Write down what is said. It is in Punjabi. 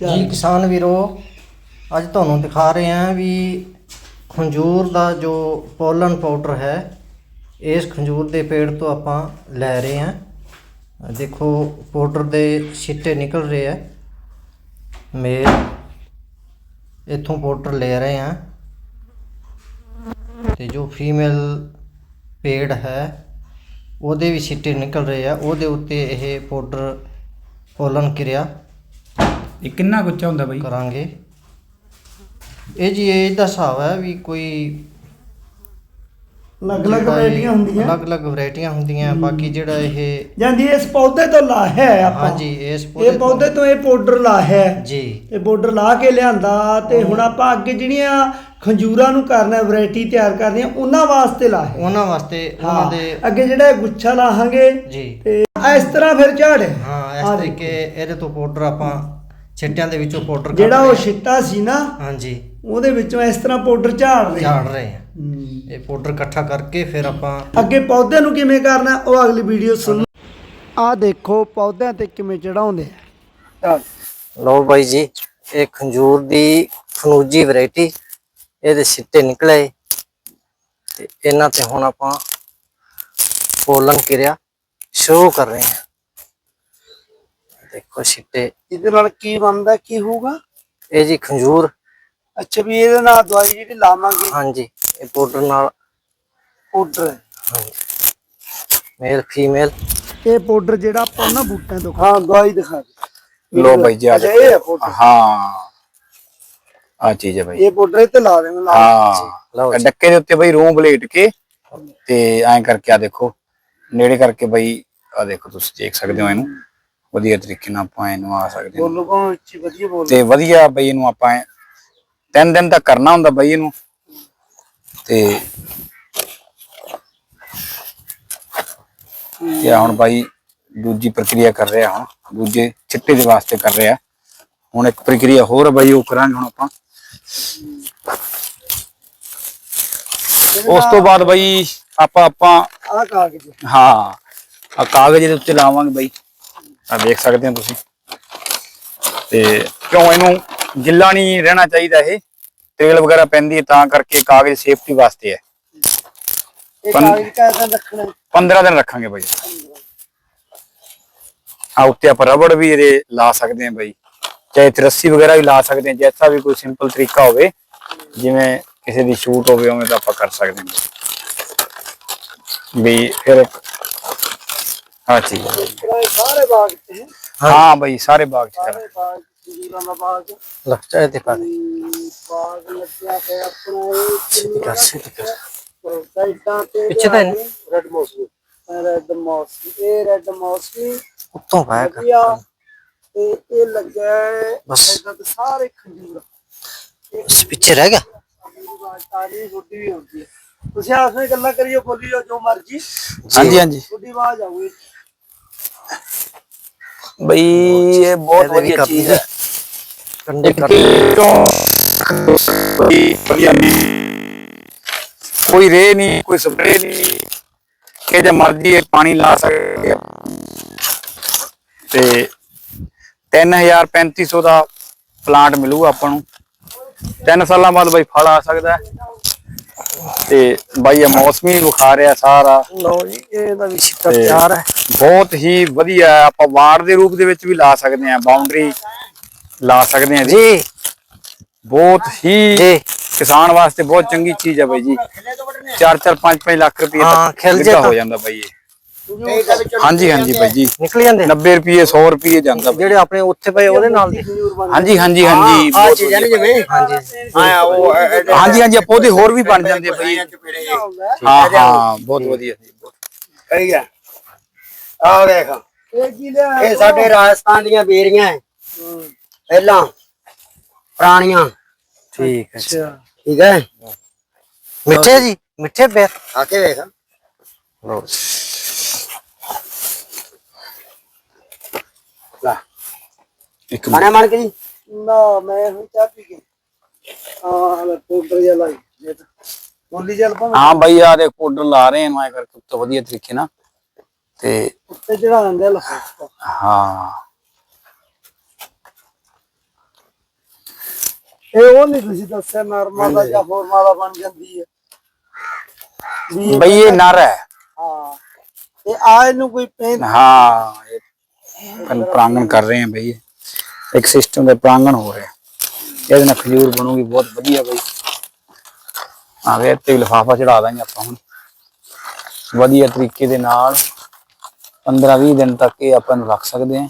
ਜੀ ਕਿਸਾਨ ਵੀਰੋ, ਅੱਜ ਤੁਹਾਨੂੰ ਦਿਖਾ ਰਹੇ ਹਾਂ ਵੀ ਖੰਜੂਰ ਦਾ ਜੋ ਪੋਲਨ ਪਾਊਡਰ ਹੈ, ਇਸ ਖੰਜੂਰ ਦੇ ਪੇੜ ਤੋਂ ਆਪਾਂ ਲੈ ਰਹੇ ਹਾਂ। ਦੇਖੋ, ਪਾਊਡਰ ਦੇ ਛਿੱਟੇ ਨਿਕਲ ਰਹੇ ਆ। ਮੇਲ ਇੱਥੋਂ ਪਾਊਡਰ ਲੈ ਰਹੇ ਹਾਂ। ਤੇ ਜੋ ਫੀਮੇਲ ਪੇੜ ਹੈ, ਉਹਦੇ ਵੀ ਛਿੱਟੇ ਨਿਕਲ ਰਹੇ ਆ। ਉਹਦੇ ਉੱਤੇ ਇਹ ਪਾਊਡਰ ਪੋਲਨ ਕਿਰਿਆ ਇਹ ਕਿੰਨਾ ਕੁ ਉੱਚਾ ਹੁੰਦਾ ਬਾਈ? ਕਰਾਂਗੇ। ਇਹ ਜੀ ਇਹ ਦਾ ਹਿਸਾਬ ਹੈ ਵੀ ਕੋਈ ਅਲੱਗ-ਅਲੱਗ ਜਿਹੜਾ ਇਹ ਵੈਰਾਈਟੀਆਂ ਹੁੰਦੀਆਂ। ਅਲੱਗ-ਅਲੱਗ ਵੈਰਾਈਟੀਆਂ ਹੁੰਦੀਆਂ ਬਾਕੀ ਜਿਹੜਾ ਇਹ ਜਾਂਦੀ ਇਸ ਪੌਦੇ ਤੋਂ ਲਾ ਹੈ ਆਪਾਂ। ਹਾਂਜੀ ਇਸ ਇਹ ਪੌਦੇ ਤੋਂ ਇਹ ਪਾਊਡਰ ਲਾ ਹੈ। ਜੀ। ਇਹ ਪਾਊਡਰ ਲਾ ਕੇ ਲਿਆਂਦਾ ਤੇ ਹੁਣ ਆਪਾਂ ਅੱਗੇ ਜਿਹੜੀਆਂ ਖੰਜੂਰਾਂ ਨੂੰ ਕਰਨਾ ਵੈਰਾਈਟੀ ਤਿਆਰ ਕਰਨੀ ਆ ਉਹਨਾਂ ਵਾਸਤੇ ਲਾ ਹੈ। ਉਹਨਾਂ ਵਾਸਤੇ ਉਹਨਾਂ ਹਾਂ, ਦੇ ਅੱਗੇ ਜਿਹੜਾ ਇਹ ਗੁੱਛਾ ਲਾਹਾਂਗੇ ਜੀ। ਤੇ ਇਸ ਤਰ੍ਹਾਂ ਫਿਰ ਝਾੜ। ਹੈ ਇਸ। ਤਰੀਕੇ ਇਹਦੇ ਤੋਂ ਪਾਊਡਰ ਆਪਾਂ ਛਿੱਟਿਆਂ ਦੇ ਵਿੱਚੋਂ ਪਾਊਡਰ ਕੱਢ ਜਿਹੜਾ ਉਹ। ਛਿੱਟਾ ਸੀ ਨਾ ਹਾਂਜੀ। ਉਹਦੇ ਵਿੱਚੋਂ ਇਸ ਤਰ੍ਹਾਂ ਪਾਊਡਰ ਝਾੜ ਰਹੇ ਝਾੜ ਰਹੇ। ਇਹ ਪਾਊਡਰ ਇਕੱਠਾ ਕਰਕੇ ਫਿਰ ਆਪਾਂ ਅੱਗੇ ਪੌਦਿਆਂ ਨੂੰ ਕਿਵੇਂ ਕਰਨਾ ਉਹ ਅਗਲੀ ਵੀਡੀਓ ਸੁਣ। ਆ ਦੇਖੋ ਪੌਦਿਆਂ ਤੇ ਕਿਵੇਂ ਚੜਾਉਂਦੇ ਆ। ਲਓ ਬਾਈ ਜੀ ਇਹ ਖੰਜੂਰ ਦੀ ਫਨੂਜੀ ਵੈਰਾਈਟੀ ਇਹਦੇ ਸਿੱਟੇ ਨਿਕਲੇ। ਤੇ ਇਹਨਾਂ ਤੇ ਹੁਣ ਆਪਾਂ ਪੋਲਨ ਕਿਰਿਆ ਸ਼ੁਰੂ ਕਰ ਰਹੇ ਹਾਂ। ਦੇਖੋ ਸਿੱਟੇ ਇਹਦੇ ਨਾਲ ਕੀ ਬਣਦਾ ਕੀ ਹੋਊਗਾ? ਇਹ ਜੀ ਖੰਜੂਰ। ਅੱਛਾ ਵੀ ਇਹਦੇ ਨਾਲ ਦਵਾਈ ਜਿਹੜੀ ਲਾਵਾਂਗੇ। ਹਾਂਜੀ ਇਹ ਪਾਊਡਰ ਨਾਲ। ਪਾਊਡਰ। ਹਾਂਜੀ। Male female. ਇਹ ਪਾਊਡਰ ਜਿਹੜਾ ਆਪਾਂ ਨਾ ਬੂਟਿਆਂ ਤੋਂ ਹਾਂ ਦਵਾਈ ਦਿਖਾ ਲੋ ਬਾਈ ਜੀ ਆ ਹੈ। ਆ ਚੀਜ਼ ਹੈ ਬਾਈ। ਇਹ ਪਾਊਡਰ ਇਹ ਤੇ ਲਾ ਦੇਣਾ ਹਾਂ। ਡੱਕੇ ਦੇ ਉੱਤੇ ਬਾਈ ਰੂੰ ਬਲੇਟ ਕੇ ਤੇ ਐਂ ਕਰਕੇ ਆ ਦੇਖੋ। ਨੇੜੇ ਕਰਕੇ ਬਾਈ ਆ ਦੇਖੋ ਤੁਸੀਂ ਦੇਖ ਸਕਦੇ ਹੋ ਇਹਨੂੰ। ਵਧੀਆ ਤਰੀਕੇ ਨਾਲ ਆਪਾਂ ਇਹਨੂੰ ਆ ਸਕਦੇ ਹਾਂ। ਬੋਲੋ ਕੋ ਉੱਚੀ ਵਧੀਆ ਬੋਲ। ਤੇ ਵਧੀਆ ਬਈ ਇਹਨੂੰ ਆਪਾਂ ਤਿੰਨ ਦਿਨ ਤੱਕ ਕਰਨਾ ਹੁੰਦਾ ਬਈ ਇਹਨੂੰ। ਤੇ ਆਹ ਹੁਣ ਬਾਈ ਦੂਜੀ ਪ੍ਰਕਿਰਿਆ ਕਰ ਰਿਹਾ ਹੁਣ। ਦੂਜੇ ਚਿੱਟੇ ਦੇ ਵਾਸਤੇ ਕਰ ਰਿਹਾ। ਹੁਣ ਇੱਕ ਪ੍ਰਕਿਰਿਆ ਹੋਰ ਬਾਈ ਉਹ ਕਰਾਂਗੇ ਹੁਣ ਆਪਾਂ। ਉਸ ਤੋਂ ਬਾਅਦ ਬਾਈ ਆਪਾਂ ਆਪਾਂ ਆ ਕਾਗਜ਼। ਹਾਂ ਆ ਕਾਗਜ਼ ਦੇ ਉੱਤੇ ਲਾਵਾਂਗੇ ਬਾਈ। ਆ ਦੇਖ ਸਕਦੇ ਹੋ ਤੁਸੀਂ। ਤੇ ਕਿਉਂ ਇਹਨੂੰ ਗਿੱਲਾ ਨਹੀਂ ਰਹਿਣਾ ਚਾਹੀਦਾ ਇਹ? ਤੇਲ ਵਗੈਰਾ ਪੈਂਦੀ ਹੈ ਤਾਂ ਕਰਕੇ ਕਾਗਜ਼ ਸੇਫਟੀ ਵਾਸਤੇ ਹੈ। ਇਹ ਪੰ- ਕਾਗਜ਼ ਕਾਇਦਾ ਰੱਖਣਾ? 15 ਦਿਨ ਰੱਖਾਂਗੇ ਬਾਈ। ਆ ਉੱਤੇ ਆਪਾਂ ਰਬੜ ਵੀ ਇਹਦੇ ਲਾ ਸਕਦੇ ਹਾਂ ਬਾਈ। ਚਾਹੇ ਰੱਸੀ ਵਗੈਰਾ ਵੀ ਲਾ ਸਕਦੇ ਹਾਂ ਜੈਸਾ ਵੀ ਕੋਈ ਸਿੰਪਲ ਤਰੀਕਾ ਹੋਵੇ ਜਿਵੇਂ ਕਿਸੇ ਦੀ ਸ਼ੂਟ ਹੋਵੇ ਉਵੇਂ ਤਾਂ ਆਪਾਂ ਕਰ ਸਕਦੇ ਹਾਂ। ਵੀ ਫਿਰ ਹਾਂ ਠੀਕ ਹੈ ਇਹ ਸਾਰੇ ਬਾਗ ਤੇ ਹੈ। ਹਾਂ ਬਾਈ ਸਾਰੇ ਬਾਗ ਚ ਕਰ ਸਾਰੇ ਬਾਗ ਖਜੂਰਾਂ ਦਾ ਬਾਗ ਲਓ ਚਾਹ ਤੇ ਪਾ ਦੇ ਹਮ, ਬਾਗ ਲੱਗਿਆ ਹੈ ਆਪਣਾ ਇਹ ਸਿੱਧੀ ਕਰ ਸਿੱਧੀ ਕਰ ਸਾਈਡਾਂ ਤੇ ਪਿੱਛੇ ਤਾਂ ਇਹਨੂੰ। ਰੈੱਡ ਮੌਸਮੀ ਰੈੱਡ ਮੌਸਮੀ ਇਹ ਰੈੱਡ ਮੌਸਮੀ ਉੱਤੋਂ ਪਾਇਆ ਕਰ ਵਧੀਆ ਤੇ ਇਹ ਲੱਗਿਆ ਹੈ ਬਸ। ਸਾਈਡਾਂ ਤੇ ਸਾਰੇ ਖਜੂਰ ਉਸ ਪਿੱਛੇ ਰਹਿ ਗਿਆ ਤਾਰੀ ਛੋਟੀ ਵੀ ਹੁੰਦੀ ਹੈ ਤੁਸੀਂ ਆਪਸ ਵਿੱਚ ਗੱਲਾਂ ਕਰਿਓ ਬੋਲੀਓ ਜੋ ਮਰਜ਼ੀ ਹਾਂਜੀ ਹਾਂਜੀ ਛੋਟੀ ਆਵਾਜ਼ ਆਊਗੀ ਬਈ ਇਹ ਬਹੁਤ ਵਧੀਆ ਚੀਜ਼। ਹੈ ਕੰਡੇ ਕੋਈ ਰੇ ਨਹੀਂ ਕੋਈ ਸਪਰੇ ਨਹੀਂ ਕਿ ਜੇ ਮਰਜ਼ੀ ਇਹ ਪਾਣੀ ਲਾ ਸਕਦੇ। ਤੇ 3000 3500 ਦਾ ਪਲਾਂਟ ਮਿਲੂਗਾ ਆਪਾਂ ਨੂੰ ਤਿੰਨ ਸਾਲਾਂ ਬਾਅਦ ਬਾਈ ਫਲ ਆ ਸਕਦਾ ਹੈ। ਤੇ ਬਾਈ ਇਹ ਮੌਸਮੀ ਬੁਖਾਰ ਆ ਸਾਰਾ। ਲਓ ਜੀ ਇਹਦਾ ਵੀ ਤੇ ਤਿਆਰ ਹੈ। ਬਹੁਤ ਹੀ ਵਧੀਆ ਹੈ। ਆਪਾਂ ਵਾਰ ਦੇ ਰੂਪ ਦੇ ਵਿੱਚ ਵੀ ਲਾ ਸਕਦੇ ਆ ਬਾਉਂਡਰੀ ਲਾ ਸਕਦੇ ਆ ਜੀ। ਬਹੁਤ ਹੀ ਕਿਸਾਨ ਵਾਸਤੇ ਬਹੁਤ ਚੰਗੀ ਚੀਜ਼ ਹੈ ਬਾਈ ਜੀ। 4-4 5-5 ਲੱਖ ਰੁਪਏ ਹਾਂ, ਤੱਕ ਖਿਲ ਜੇ ਵਿਕਾ ਤਾਂ। ਹੋ ਜਾਂਦਾ ਬਾਈ ਇਹ। ਹਾਂਜੀ ਹਾਂਜੀ ਬਾਈ ਜੀ। ਨਿਕਲ ਜਾਂਦੇ? 90 ਰੁਪਏ 100 ਰੁਪਏ ਜਾਂਦਾ। ਜਿਹੜੇ ਆਪਣੇ ਉੱਥੇ ਪਏ ਉਹਦੇ ਨਾਲ ਦੇ? ਹਾਂਜੀ ਹਾਂਜੀ ਹਾਂਜੀ। ਆ ਬਹੁਤ ਚੀਜ਼ਾਂ ਨੇ ਵਧੀਆ। ਜਿਵੇਂ? ਹਾਂਜੀ। ਹਾਂਜੀ ਉਹਦੇ ਹੋਰ ਵੀ ਬਣ ਜਾਂਦੇ ਆ ਬਾਈ। ਹਾਂ ਹਾਂ ਬਹੁਤ ਵਧੀਆ ਜੀ। ਬਹੁਤ। ਸਹੀ ਹੈ ਆ। ਦੇਖ ਇਹ ਕੀ ਲਿਆ ਇਹ ਸਾਡੇ ਰਾਜਸਥਾਨ ਦੀਆਂ ਬੇਰੀਆਂ ਹੈ। ਪਹਿਲਾਂ ਪੁਰਾਣੀਆਂ। ਠੀਕ ਹੈ। ਅੱਛਾ। ਠੀਕ ਹੈ? ਮਿੱਠੇ ਜੀ? ਮਿੱਠੇ ਪੇਰ ਆ ਕੇ ਵੇਖ। ਲਓ ਲੈ ਖਾਣਾ ਮਾਰ ਕੇ ਜੀ ਨਾ ਮੈਂ ਹੁਣ ਚਾਹ ਪੀ ਕੇ। ਆ ਹਲੇ ਪਾਊਡਰ ਜਿਹਾ ਲਾਈ। ਜੇ ਬੋਲੀ ਚੱਲ ਪਾ ਹਾਂ ਬਾਈ ਆ ਦੇਖ ਪਾਊਡਰ ਲਾ ਰਹੇ ਇਹਨੂੰ ਐ ਕਰਕੇ ਉੱਤੋਂ ਵਧੀਆ ਤਰੀਕੇ ਨਾਲ। ਤੇ ਉੱਤੇ ਚੜਾ ਦਿੰਦੇ ਲਫਾ ਹਾਂ। ਇਹ ਉਹ ਨਹੀਂ ਤੁਸੀਂ ਦੱਸਿਆ ਨਰਮਾ ਦਾ ਜਾਂ ਹੋਰ ਮਾਲਾ ਬਣ ਜਾਂਦੀ ਹੈ। ਵੀ ਇਹ- ਨਰ ਹੈ। ਹਾਂ। ਤੇ ਆ ਇਹਨੂੰ ਕੋਈ ਪੇਂਟ ਹਾਂ ਇਹ ਪ੍ਰਾਂਗਣ ਕਰ ਰਹੇ ਆ ਬਈ ਇੱਕ ਸਿਸਟਮ ਦੇ ਪ੍ਰਾਂਗਣ ਹੋ ਰਿਹਾ ਇਹਦੇ ਨਾਲ ਖਜੂਰ ਬਣੂਗੀ, ਬਹੁਤ ਵਧੀਆ ਬਈ। ਆ ਗਿਆ ਤੇ ਲਿਫਾਫਾ ਚੜਾ ਦਾਂਗੇ ਆਪਾਂ ਹੁਣ। ਵਧੀਆ ਤਰੀਕੇ ਦੇ ਨਾਲ 15-20 ਦਿਨ ਤੱਕ ਇਹ ਆਪਾਂ ਨੂੰ ਰੱਖ ਸਕਦੇ ਹਾਂ